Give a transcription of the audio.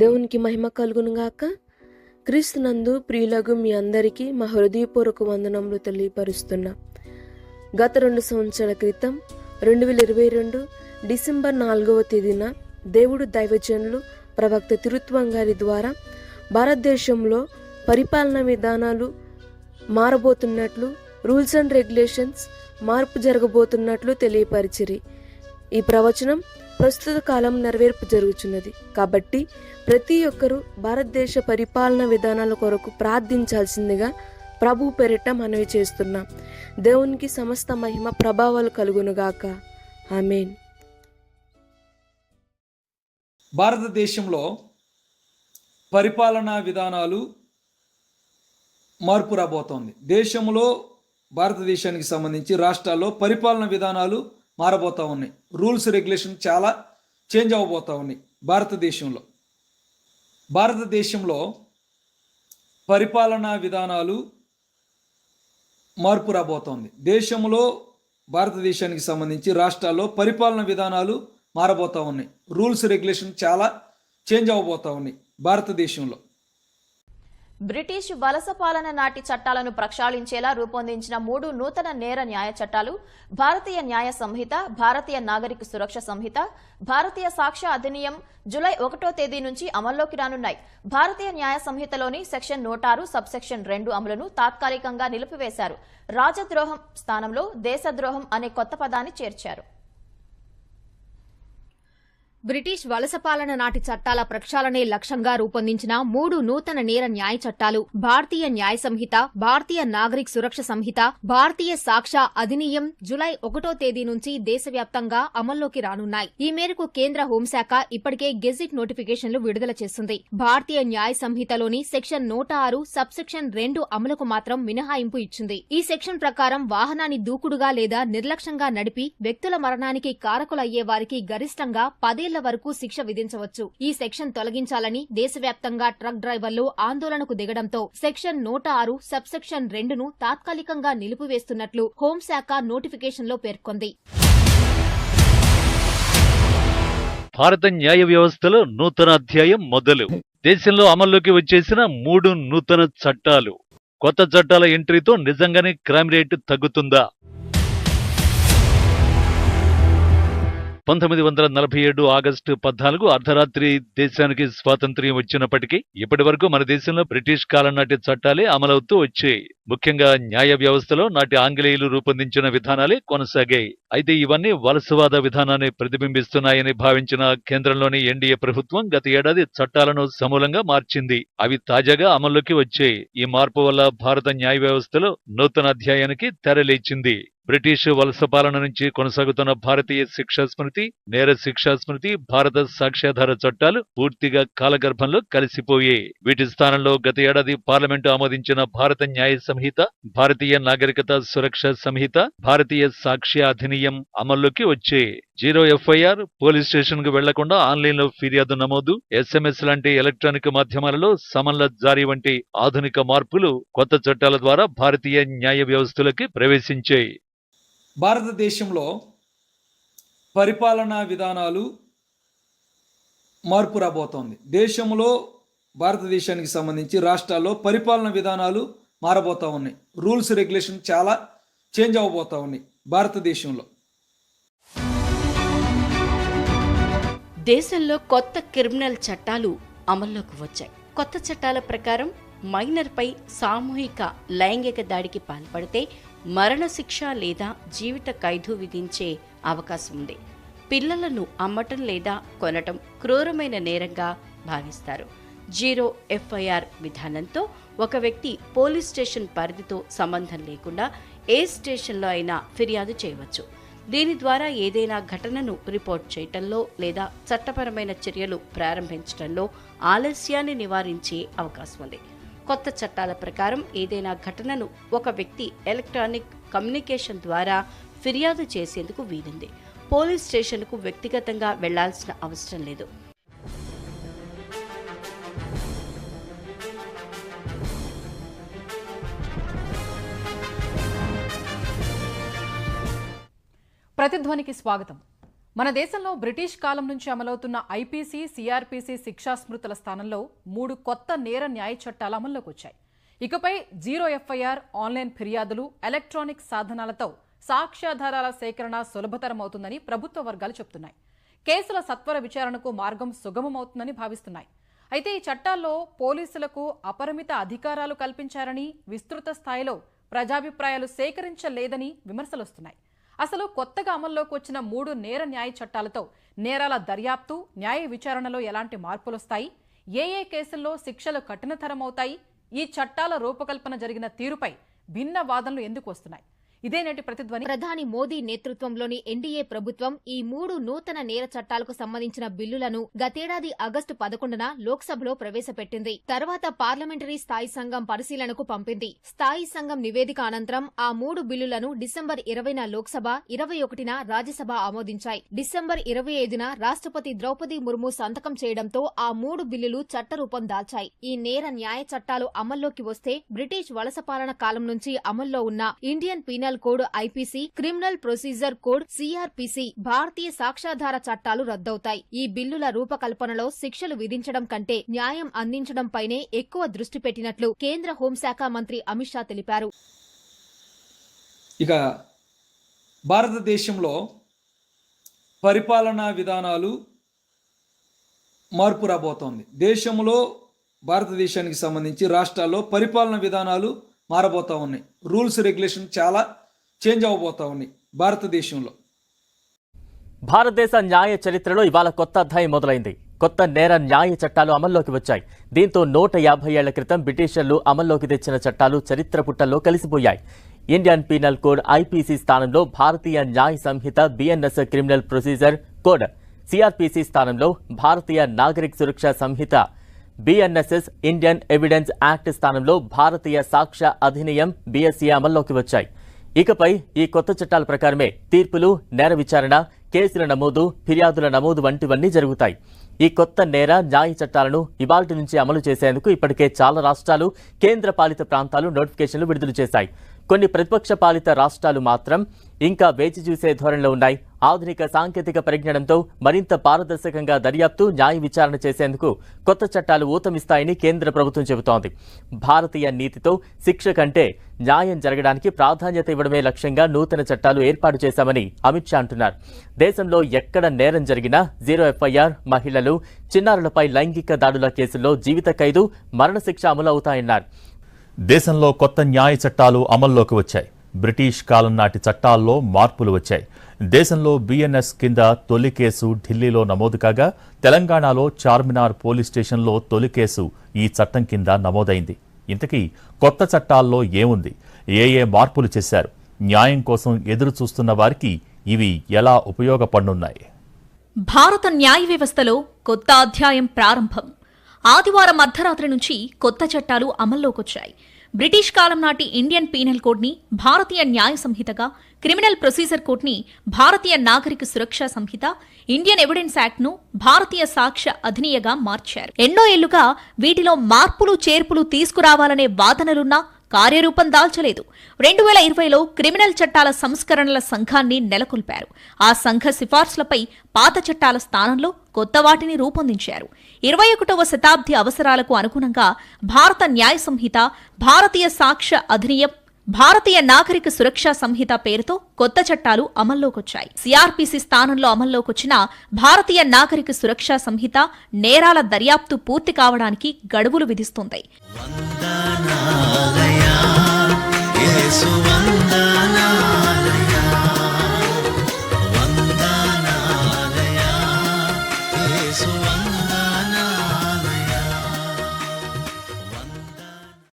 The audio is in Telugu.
దేవునికి మహిమ కలుగునుగాక. క్రీస్తునందు ప్రియులగు మీ అందరికీ మా హృదయపూర్వక వందనములు తెలియపరుస్తున్నా. గత రెండు సంవత్సరాల క్రితం రెండు వేల ఇరవై రెండు డిసెంబర్ నాలుగవ తేదీన దేవుడు దైవజనులు ప్రవక్త తిరుత్వం గారి ద్వారా భారతదేశంలో పరిపాలన విధానాలు మారబోతున్నట్లు రూల్స్ అండ్ రెగ్యులేషన్స్ మార్పు జరగబోతున్నట్లు తెలియపరిచిరి. ఈ ప్రవచనం ప్రస్తుత కాలం నెరవేర్పు జరుగుతున్నది కాబట్టి ప్రతి ఒక్కరూ భారతదేశ పరిపాలన విధానాల కొరకు ప్రార్థించాల్సిందిగా ప్రభు పెరట మనవి చేస్తున్నాం. దేవునికి సమస్త మహిమ ప్రభావాలు కలుగునుగాక. ఆమెన్. భారతదేశంలో పరిపాలనా విధానాలు మార్పు రాబోతోంది. దేశంలో భారతదేశానికి సంబంధించి రాష్ట్రాల్లో పరిపాలన విధానాలు మారబోతూ ఉన్నాయి. రూల్స్ రెగ్యులేషన్ చాలా చేంజ్ అవ్వబోతూ ఉన్నాయి భారతదేశంలో. భారతదేశంలో పరిపాలనా విధానాలు మార్పు రాబోతోంది దేశంలో భారతదేశానికి సంబంధించి రాష్ట్రాల్లో పరిపాలన విధానాలు మారబోతూ ఉన్నాయి. రూల్స్ రెగ్యులేషన్ చాలా చేంజ్ అవ్వబోతూ ఉన్నాయి భారతదేశంలో. బ్రిటిష్ వలస పాలన నాటి చట్టాలను ప్రక్షాళించేలా రూపొందించిన మూడు నూతన నేర న్యాయ చట్టాలు భారతీయ న్యాయ సంహిత భారతీయ నాగరిక సురక్ష సంహిత భారతీయ సాక్ష్య అధినియం జులై ఒకటో తేదీ నుంచి అమల్లోకి రానున్నాయి. భారతీయ న్యాయ సంహితలోని సెక్షన్ నూటారు సబ్ సెక్షన్ రెండు అమలును తాత్కాలికంగా నిలిపివేశారు. రాజద్రోహం స్థానంలో దేశద్రోహం అనే కొత్త పదాన్ని చేర్చారు. బ్రిటిష్ వలస పాలన నాటి చట్టాల ప్రక్షాళనే లక్ష్యంగా రూపొందించిన మూడు నూతన నేర న్యాయ చట్టాలు భారతీయ న్యాయ సంహిత భారతీయ నాగరిక్ సురక్ష సంహిత భారతీయ సాక్ష అధినియం జులై ఒకటో తేదీ నుంచి దేశవ్యాప్తంగా అమల్లోకి రానున్నాయి. ఈ మేరకు కేంద్ర హోంశాఖ ఇప్పటికే గెజిట్ నోటిఫికేషన్లు విడుదల చేస్తుంది. భారతీయ న్యాయ సంహితలోని సెక్షన్ నూట ఆరు సబ్ సెక్షన్ రెండు అమలుకు మాత్రం మినహాయింపు ఇచ్చింది. ఈ సెక్షన్ ప్రకారం వాహనాన్ని దూకుడుగా లేదా నిర్లక్ష్యంగా నడిపి వ్యక్తుల మరణానికి కారకులయ్యే వారికి గరిష్టంగా ఐదేళ్ళ వరకు శిక్ష విధించవచ్చు. ఈ సెక్షన్ తొలగించాలని దేశవ్యాప్తంగా ట్రక్ డ్రైవర్లు ఆందోళనకు దిగడంతో సెక్షన్ నూట ఆరు సబ్ సెక్షన్ రెండును తాత్కాలికంగా నిలిపివేస్తున్నట్లు హోంశాఖ నోటిఫికేషన్లో పేర్కొంది. భారత న్యాయ వ్యవస్థలో నూతన అధ్యాయం మొదలు. దేశంలో అమల్లోకి వచ్చేసిన మూడు నూతన చట్టాలు. కొత్త చట్టాల ఎంట్రీతో నిజంగానే క్రైమ్ రేటు తగ్గుతుందా? పంతొమ్మిది వందల నలభై ఏడు ఆగస్టు పద్నాలుగు అర్ధరాత్రి దేశానికి స్వాతంత్ర్యం వచ్చినప్పటికీ ఇప్పటి వరకు మన దేశంలో బ్రిటిష్ కాలం నాటి చట్టాలే అమలవుతూ వచ్చాయి. ముఖ్యంగా న్యాయ వ్యవస్థలో నాటి ఆంగ్లేయులు రూపొందించిన విధానాలే కొనసాగాయి. అయితే ఇవన్నీ వలసవాద విధానాన్ని ప్రతిబింబిస్తున్నాయని భావించిన కేంద్రంలోని ఎన్డీఏ ప్రభుత్వం గత ఏడాది చట్టాలను సమూలంగా మార్చింది. అవి తాజాగా అమల్లోకి వచ్చాయి. ఈ మార్పు వల్ల భారత న్యాయ వ్యవస్థలో నూతన అధ్యాయానికి తెరలేచింది. బ్రిటిష్ వలస పాలన నుంచి కొనసాగుతున్న భారతీయ శిక్షా స్మృతి నేర శిక్షా స్మృతి భారత సాక్ష్యాధార చట్టాలు పూర్తిగా కాలగర్భంలో కలిసిపోయాయి వీటి స్థానంలో గత ఏడాది పార్లమెంటు ఆమోదించిన భారత న్యాయ సంహిత భారతీయ నాగరికత సురక్ష సంహిత భారతీయ సాక్ష్య అధినియం అమల్లోకి వచ్చాయి జీరో ఎఫ్ఐఆర్ పోలీస్ స్టేషన్కు వెళ్ళకుండా ఆన్లైన్లో ఫిర్యాదు నమోదు ఎస్ఎంఎస్ లాంటి ఎలక్ట్రానిక్ మాధ్యమాలలో సమన్ల జారీ వంటి ఆధునిక మార్పులు కొత్త చట్టాల ద్వారా భారతీయ న్యాయ వ్యవస్థలోకి ప్రవేశించాయి. భారతదేశంలో పరిపాలనా విధానాలు మార్పు రాబోతోంది. దేశంలో భారతదేశానికి సంబంధించి రాష్ట్రాల్లో పరిపాలన విధానాలు మారబోతూ ఉన్నాయి. రూల్స్ రెగ్యులేషన్ చాలా చేంజ్ అవ్వబోతూ ఉన్నాయి భారతదేశంలో. దేశంలో కొత్త క్రిమినల్ చట్టాలు అమల్లోకి వచ్చాయి. కొత్త చట్టాల ప్రకారం మైనర్పై సామూహిక లైంగిక దాడికి పాల్పడితే మరణశిక్ష లేదా జీవిత ఖైదు విధించే అవకాశం ఉంది పిల్లలను అమ్మటం లేదా కొనటం క్రూరమైన నేరంగా భావిస్తారు. జీరో ఎఫ్ఐఆర్ విధానంతో ఒక వ్యక్తి పోలీస్ స్టేషన్ పరిధితో సంబంధం లేకుండా ఏ స్టేషన్లో అయినా ఫిర్యాదు చేయవచ్చు. దీని ద్వారా ఏదైనా ఘటనను రిపోర్ట్ చేయటంలో లేదా చట్టపరమైన చర్యలు ప్రారంభించడంలో ఆలస్యాన్ని నివారించే అవకాశం ఉంది కొత్త చట్టాల ప్రకారం ఏదైనా ఘటనను ఒక వ్యక్తి ఎలక్ట్రానిక్ కమ్యూనికేషన్ ద్వారా ఫిర్యాదు చేసేందుకు వీలుంది. పోలీస్ స్టేషన్కు వ్యక్తిగతంగా వెళ్ళాల్సిన అవసరం లేదు. ప్రతిధ్వనికి స్వాగతం. మన దేశంలో బ్రిటిష్ కాలం నుంచి అమలవుతున్న ఐపీసీ సిఆర్పీసీ శిక్షా స్మృతుల స్థానంలో మూడు కొత్త నేర న్యాయ చట్టాలు అమల్లోకి వచ్చాయి ఇకపై జీరో ఎఫ్ఐఆర్ ఆన్లైన్ ఫిర్యాదులు ఎలక్ట్రానిక్ సాధనాలతో సాక్ష్యాధారాల సేకరణ సులభతరం అవుతుందని ప్రభుత్వ వర్గాలు చెబుతున్నాయి. కేసుల సత్వర విచారణకు మార్గం సుగమమవుతుందని భావిస్తున్నాయి. అయితే ఈ చట్టాల్లో పోలీసులకు అపరిమిత అధికారాలు కల్పించారని విస్తృత స్థాయిలో ప్రజాభిప్రాయాలు సేకరించలేదని విమర్శలొస్తున్నాయి. అసలు కొత్తగా అమల్లోకి వచ్చిన మూడు నేర న్యాయ చట్టాలతో నేరాల దర్యాప్తు న్యాయ విచారణలో ఎలాంటి మార్పులొస్తాయి ఏ ఏ కేసుల్లో శిక్షలు కఠినతరమవుతాయి ఈ చట్టాల రూపకల్పన జరిగిన తీరుపై భిన్న వాదనలు ఎందుకు వస్తున్నాయి? ఇదేనటి ప్రతిధ్వని ప్రధాని మోదీ నేతృత్వంలోని ఎన్డీఏ ప్రభుత్వం ఈ మూడు నూతన నేర చట్టాలకు సంబంధించిన బిల్లులను గతేడాది ఆగస్టు పదకొండున లోక్సభలో ప్రవేశపెట్టింది. తర్వాత పార్లమెంటరీ స్థాయి సంఘం పరిశీలనకు పంపింది. స్థాయి సంఘం నివేదిక అనంతరం ఆ మూడు బిల్లులను డిసెంబర్ ఇరవైన లోక్సభ ఇరవై ఒకటిన రాజ్యసభ ఆమోదించాయి. డిసెంబర్ ఇరవై ఐదున రాష్ట్రపతి ద్రౌపది ముర్ము సంతకం చేయడంతో ఆ మూడు బిల్లులు చట్టరూపం దాల్చాయి. ఈ నేర న్యాయ చట్టాలు అమల్లోకి వస్తే బ్రిటిష్ వలస పాలన కాలం నుంచి అమల్లో ఉన్న Indian penal code IPC criminal procedure code CrPC భారతీయ సాక్ష్యాధార చట్టాలు రద్దవుతాయి. ఈ బిల్లుల రూపకల్పనలో శిక్షలు విధించడం కంటే న్యాయం అందించడంపైనే ఎక్కువ దృష్టి పెట్టినట్లు కేంద్ర హోంశాఖ మంత్రి అమిత్ షా తెలిపారు. ఇక భారతదేశంలో పరిపాలనా విధానాలు మార్పు రాబోతోంది. దేశంలో భారతదేశానికి సంబంధించి రాష్ట్రాల్లో పరిపాలన విధానాలు మారబోతూ ఉన్నాయి. రూల్స్ రెగ్యులేషన్ చాలా చేంజ్ అవబోతా ఉన్నాయి భారతదేశంలో. భారతదేశ న్యాయ చరిత్రలో ఇవాళ కొత్త అధ్యాయం మొదలైంది. కొత్త నేర న్యాయ చట్టాలు అమల్లోకి వచ్చాయి. దీంతో నూట యాభై ఏళ్ళ క్రితం బ్రిటిషర్లు అమల్లోకి తెచ్చిన చట్టాలు చరిత్ర పుట్టల్లో కలిసిపోయాయి. ఇండియన్ పీనల్ కోడ్ ఐపీసీ స్థానంలో Bharatiya Nyaya Sanhita BNS criminal procedure code CrPC స్థానంలో Bharatiya Nagarik Suraksha Sanhita BNSS Indian evidence act స్థానంలో భారతీయ సాక్ష్య అధినియం బిఎస్సీ అమల్లోకి వచ్చాయి. ఇకపై ఈ కొత్త చట్టాల ప్రకారమే తీర్పులు నేర విచారణ కేసుల నమోదు ఫిర్యాదుల నమోదు వంటివన్నీ జరుగుతాయి. ఈ కొత్త నేర న్యాయ చట్టాలను ఇవాల్టి నుంచి అమలు చేసేందుకు ఇప్పటికే చాలా రాష్ట్రాలు కేంద్ర పాలిత ప్రాంతాలు నోటిఫికేషన్లు విడుదల చేశాయి. కొన్ని ప్రతిపక్ష పాలిత రాష్ట్రాలు మాత్రం ఇంకా వేచి చూసే ధోరణిలో ఉన్నాయి. ఆధునిక సాంకేతిక పరిజ్ఞానంతో మరింత పారదర్శకంగా దర్యాప్తు న్యాయ విచారణ చేసేందుకు కొత్త చట్టాలు ఊతమిస్తాయని కేంద్ర ప్రభుత్వం చెబుతోంది. భారతీయ నీతితో శిక్ష కంటే న్యాయం జరగడానికి ప్రాధాన్యత ఇవ్వడమే లక్ష్యంగా నూతన చట్టాలు ఏర్పాటు చేశామని అమిత్ షా అంటున్నారు. దేశంలో ఎక్కడ నేరం జరిగినా జీరో ఎఫ్ఐఆర్ మహిళలు చిన్నారులపై లైంగిక దాడుల కేసుల్లో జీవిత ఖైదు మరణశిక్ష అమలు అవుతాయన్నారు దేశంలో కొత్త న్యాయ చట్టాలు అమల్లోకి వచ్చాయి. బ్రిటిష్ కాలం నాటి చట్టాల్లో మార్పులు వచ్చాయి. దేశంలో బిఎన్ఎస్ కింద తొలి కేసు ఢిల్లీలో నమోదు కాగా తెలంగాణలో చార్మినార్ పోలీస్ స్టేషన్లో తొలి కేసు ఈ చట్టం కింద నమోదైంది. ఇంతకీ కొత్త చట్టాల్లో ఏముంది? ఏ ఏ మార్పులు చేశారు? న్యాయం కోసం ఎదురు చూస్తున్న వారికి ఇవి ఎలా ఉపయోగపడనున్నాయి భారత న్యాయ వ్యవస్థలో కొత్త అధ్యాయం ప్రారంభం. ఆదివారం అర్ధరాత్రి నుంచి కొత్త చట్టాలు అమల్లోకొచ్చాయి. బ్రిటిష్ కాలం నాటి ఇండియన్ పీనల్ కోడ్ని భారతీయ న్యాయ సంహితగా క్రిమినల్ ప్రొసీజర్ కోడ్ని భారతీయ నాగరిక సురక్షా సంహిత ఇండియన్ ఎవిడెన్స్ యాక్ట్ను భారతీయ సాక్ష్య అధినియగా మార్చారు. ఎన్నో ఏళ్ళుగా వీటిలో మార్పులు చేర్పులు తీసుకురావాలనే వాదనలున్నా కార్యరూపం దాల్చలేదు. రెండు వేల ఇరవైలో క్రిమినల్ చట్టాల సంస్కరణల సంఘాన్ని నెలకొల్పారు. ఆ సంఘ సిఫార్సులపై పాత చట్టాల స్థానంలో కొత్త వాటిని రూపొందించారు. ఇరవై ఒకటవ శతాబ్ది అవసరాలకు అనుగుణంగా భారత న్యాయ సంహిత భారతీయ సాక్ష్య అధినియం భారతీయ నాగరిక సురక్షా సంహిత పేరుతో కొత్త చట్టాలు అమల్లోకొచ్చాయి. సిఆర్పిసి స్థానంలో అమల్లోకొచ్చిన భారతీయ నాగరిక సురక్షా సంహిత నేరాల దర్యాప్తు పూర్తి కావడానికి గడువులు విధిస్తుంది.